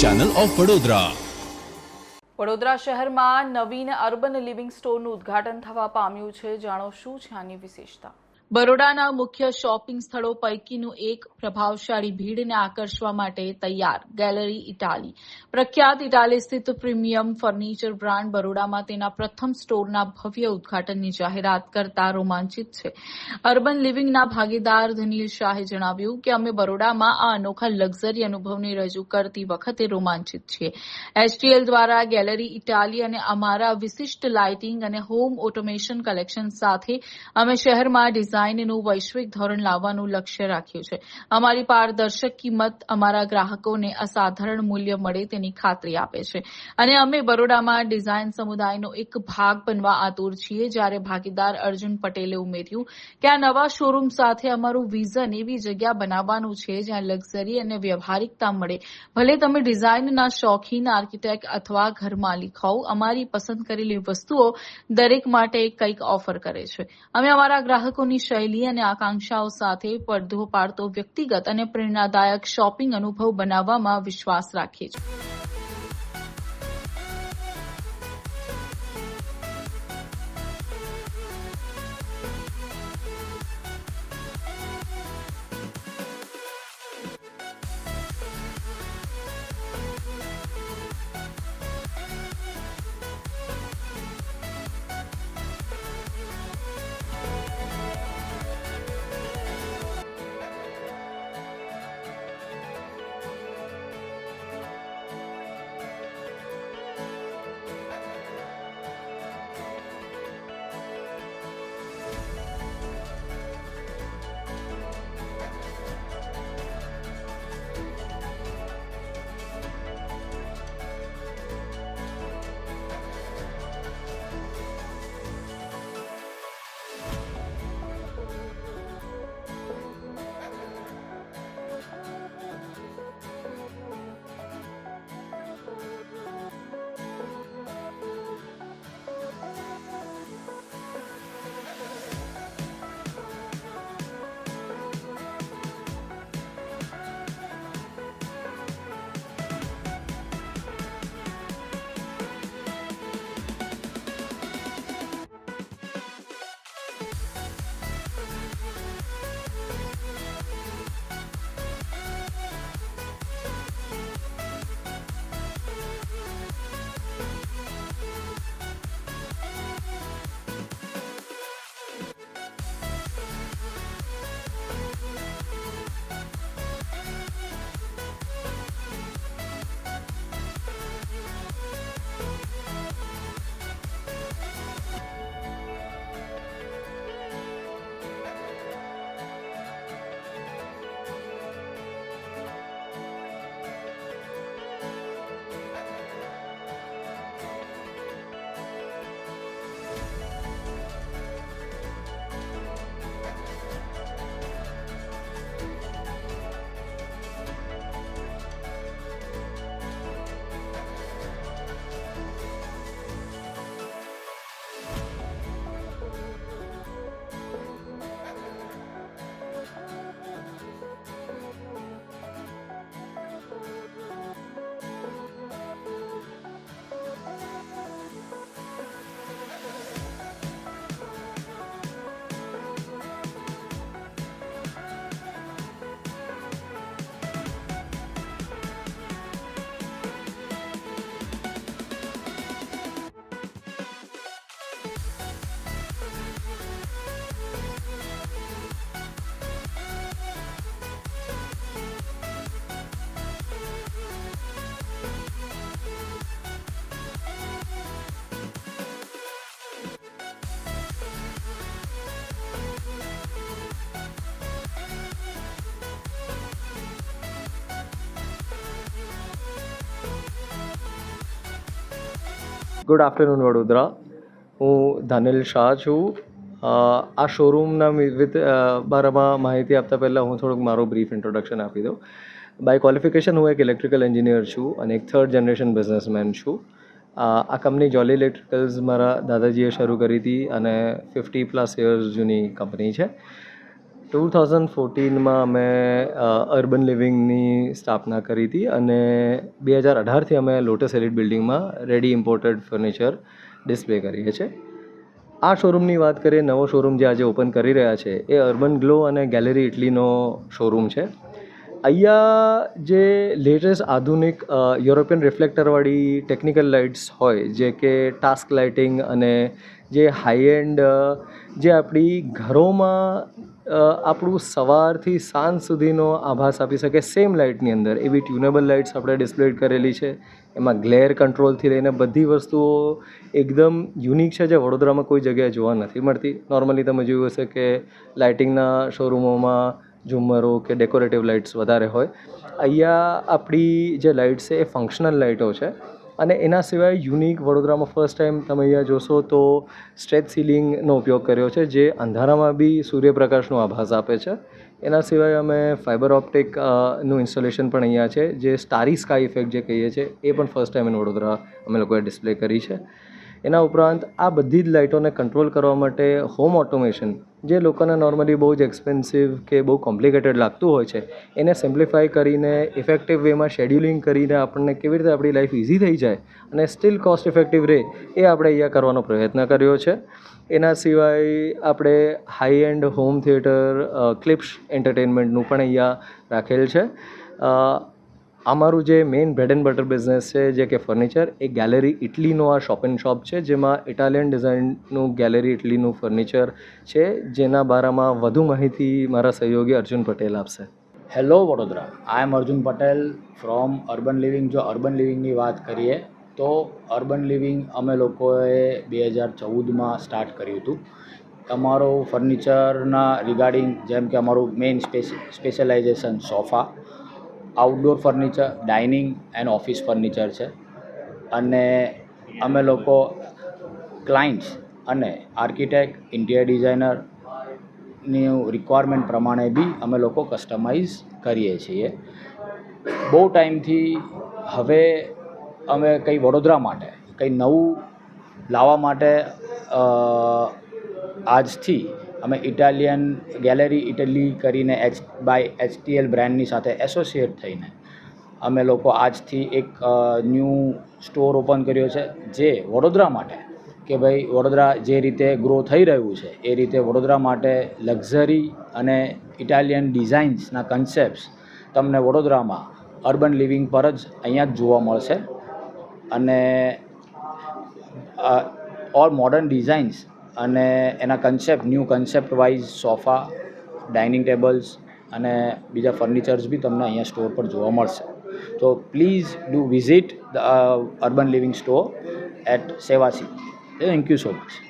Channel of Vadodara Vadodara શહેરમાં નવીન urban living સ્ટોરનું ઉદ્ઘાટન થવા પામ્યું છે. જાણો શું છે આની વિશેષતા? બરોડાના મુખ્ય શોપિંગ સ્થળો પૈકીનું એક પ્રભાવશાળી ભીડને આકર્ષવા માટે તૈયાર ગેલેરી ઇટાલી. પ્રખ્યાત ઇટાલી સ્થિત પ્રીમિયમ ફર્નિચર બ્રાન્ડ બરોડામાં તેના પ્રથમ સ્ટોરના ભવ્ય ઉદઘાટનની જાહેરાત કરતા રોમાંચિત છે. અર્બન લિવિંગના ભાગીદાર ધનીલ શાહે જણાવ્યું કે અમે બરોડામાં આ અનોખા લક્ઝરી અનુભવને રજૂ કરતી વખતે રોમાંચિત છીએ. એચટીએલ દ્વારા ગેલેરી ઇટાલી અને અમારા વિશિષ્ટ લાઇટિંગ અને હોમ ઓટોમેશન કલેક્શન સાથે અમે શહેરમાં ડિઝાઇનનું વૈશ્વિક ધોરણ લાવવાનું લક્ષ્ય રાખ્યું છે. અમારી પારદર્શક કિંમત અમારા ગ્રાહકોને અસાધારણ મૂલ્ય મળે તેની ખાતરી આપે છે. અને અમે બરોડામાં ડિઝાઇન સમુદાયનો એક ભાગ બનવા આતુર છીએ, જ્યારે ભાગીદાર અર્જુન પટેલે ઉમેર્યું કે આ નવા શોરૂમ સાથે અમારું વિઝન એવી જગ્યા બનાવવાનું છે જ્યાં લક્ઝરી અને વ્યવહારિકતા મળે. ભલે તમે ડિઝાઇનના શોખીન આર્કિટેક્ટ અથવા ઘર માલિક હોવ, અમારી પસંદ કરેલી વસ્તુઓ દરેક માટે કંઈક ઓફર કરે છે. અમે અમારા ગ્રાહકોની શૈલી અને આકાંક્ષાઓ સાથે પડધો પાડતો વ્યક્તિગત અને પ્રેરણાદાયક શોપિંગ અનુભવ બનાવવામાં વિશ્વાસ રાખે છીએ ગુડ આફ્ટરનૂન વડોદરા હું ધાનિલ શાહ છું. આ શોરૂમના વિથ બારામાં માહિતી આપતા પહેલાં હું થોડુંક મારો બ્રીફ ઇન્ટ્રોડક્શન આપી દઉં. બાય ક્વોલિફિકેશન હું એક ઇલેક્ટ્રિકલ એન્જિનિયર છું અને એક થર્ડ જનરેશન બિઝનેસમેન છું. આ કંપની જોલી ઇલેક્ટ્રિકલ્સ મારા દાદાજીએ શરૂ કરી હતી અને ફિફ્ટી પ્લસ યર્સ જૂની કંપની છે. ટુ થાઉઝન્ડ ફોર્ટીનમાં અમે અર્બન લિવિંગની સ્થાપના કરી હતી અને બે હજાર અઢારથી અમે લોટસ એલિટ બિલ્ડિંગમાં રેડી ઇમ્પોર્ટેડ ફર્નિચર ડિસ્પ્લે કરીએ છીએ. આ શોરૂમની વાત કરીએ, નવો શોરૂમ જે આજે ઓપન કરી રહ્યા છે, એ અર્બન ગ્લો અને ગેલેરી ઇટલીનો શોરૂમ છે. અહીંયા જે લેટેસ્ટ આધુનિક યુરોપિયન રિફ્લેક્ટરવાળી ટેકનિકલ લાઇટ્સ હોય, જે કે ટાસ્ક લાઇટિંગ અને જે હાઈ એન્ડ જે આપણી ઘરોમાં આપણું સવારથી સાંજ સુધીનો આભાસ આપી શકે સેમ લાઇટની અંદર. એવી ટ્યુનેબલ લાઇટ્સ આપણે ડિસ્પ્લેડ કરેલી છે. એમાં ગ્લેર કંટ્રોલથી લઈને બધી વસ્તુઓ એકદમ યુનિક છે, જે વડોદરામાં કોઈ જગ્યાએ જોવા નથી મળતી. નોર્મલી તમે જોયું હશે કે લાઇટિંગના શોરૂમોમાં ઝુમ્મરો કે ડેકોરેટિવ લાઇટ્સ વધારે હોય. અહીંયા આપણી જે લાઇટ્સ છે એ ફંક્શનલ લાઇટો છે અને એના સિવાય યુનિક વડોદરામાં ફર્સ્ટ ટાઈમ તમે અહીંયા જોશો તો સ્ટ્રેચ સીલિંગનો ઉપયોગ કર્યો છે, જે અંધારામાં બી સૂર્યપ્રકાશનો આભાસ આપે છે. એના સિવાય અમે ફાઇબર ઓપ્ટિકનું ઇન્સ્ટોલેશન પણ અહીંયા છે, જે સ્ટારી સ્કાય ઇફેક્ટ જે કહીએ છીએ એ પણ ફર્સ્ટ ટાઈમ ઇન વડોદરા અમે લોકોએ ડિસ્પ્લે કરી છે. એના ઉપરાંત આ બધી જ લાઇટોને કંટ્રોલ કરવા માટે હોમ ઓટોમેશન, જે લોકોને નોર્મલી બહુ જ એક્સપેન્સિવ કે બહુ કોમ્પ્લિકેટેડ લાગતું હોય છે, એને સિમ્પ્લિફાઈ કરીને ઇફેક્ટિવ વેમાં શેડ્યુલિંગ કરીને આપણને કેવી રીતે આપણી લાઈફ ઇઝી થઈ જાય અને સ્ટીલ કોસ્ટ ઇફેક્ટિવ રહે, એ આપણે અહીંયા કરવાનો પ્રયત્ન કર્યો છે. એના સિવાય આપણે high end home theatre Klipsch એન્ટરટેનમેન્ટનું પણ અહીંયા રાખેલ છે. અમારું જે main bread and butter business છે, જે કે ફર્નિચર એ ગેલેરી ઇટલીનો આ શોપ એન્ડ શોપ છે, જેમાં ઇટાલિયન ડિઝાઇનનું ગેલેરી ઇટલીનું ફર્નિચર છે, જેના બારામાં વધુ માહિતી મારા સહયોગી અર્જુન પટેલ આપશે. Hello Vadodara I am Arjun Patel from urban living જો અર્બન લિવિંગની વાત કરીએ, તો અર્બન લિવિંગ અમે લોકોએ બે હજાર ચૌદમાં સ્ટાર્ટ કર્યું હતું. અમારો ફર્નિચરના રિગાર્ડિંગ જેમ કે અમારું main specialisation sofa outdoor furniture dining and office furniture છે. અને અમે લોકો ક્લાયન્ટ્સ અને આર્કિટેક્ટ ઇન્ટિરિયર ડિઝાઇનરની રિક્વાયરમેન્ટ પ્રમાણે બી અમે લોકો કસ્ટમાઇઝ કરીએ છીએ. બહુ ટાઈમથી હવે અમે કંઈ વડોદરા માટે, કંઈ નવું લાવવા માટે આજથી અમે ઇટાલિયન ગેલેરી ઇટલી કરીને એચ બાય એચટીએલ બ્રાન્ડની સાથે એસોસિએટ થઈને અમે લોકો આજથી એક ન્યૂ સ્ટોર ઓપન કર્યો છે, જે વડોદરા માટે. કે ભાઈ, વડોદરા જે રીતે ગ્રો થઈ રહ્યું છે, એ રીતે વડોદરા માટે લક્ઝરી અને ઇટાલિયન ડિઝાઇન્સના કન્સેપ્ટ્સ તમને વડોદરામાં અર્બન લિવિંગ પર જ અહીંયા જ જોવા મળશે. અને ઓલ મોડર્ન ડિઝાઇન્સ અને એના concept new concept wise sofa dining tables અને બીજા ફર્નિચર્સ બી તમને અહીંયા સ્ટોર પર જોવા મળશે. તો please do visit the urban living store at Sevasi thank you so much